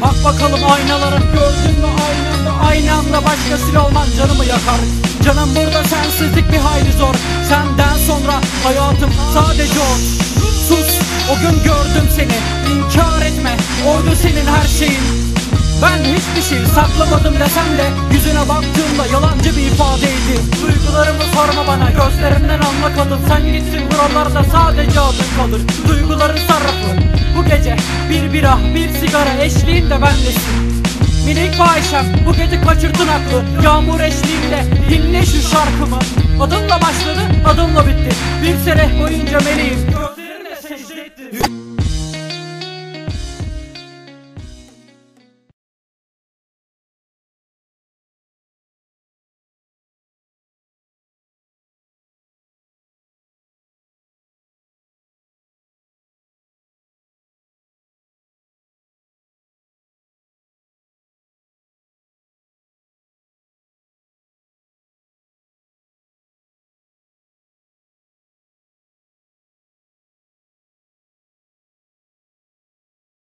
bakalım aynalara Gördün mü? Aynanda aynı anda başkasıyla olman canımı yakar. Canım burada sensizlik bir hayli zor. Senden sonra hayatım sadece o. Sus o gün gördüm seni. İnkar etme oydu senin her şeyin. Ben hiçbir şey saklamadım desem de Yüzüne baktığımda yalancı bir ifadeydi. Duygularımı sorma bana gözlerimden anla kadın. Sen gitsin buralarda sadece adın kalır. Duyguların bir bira bir sigara eşliğinde benlesin Minik fahişem bu gece kaçırdın aklı. Yağmur eşliğinde dinle şu şarkımı. Adımla başladı adımla bitti. Bir sene boyunca meleğim Gözlerimle secde ettim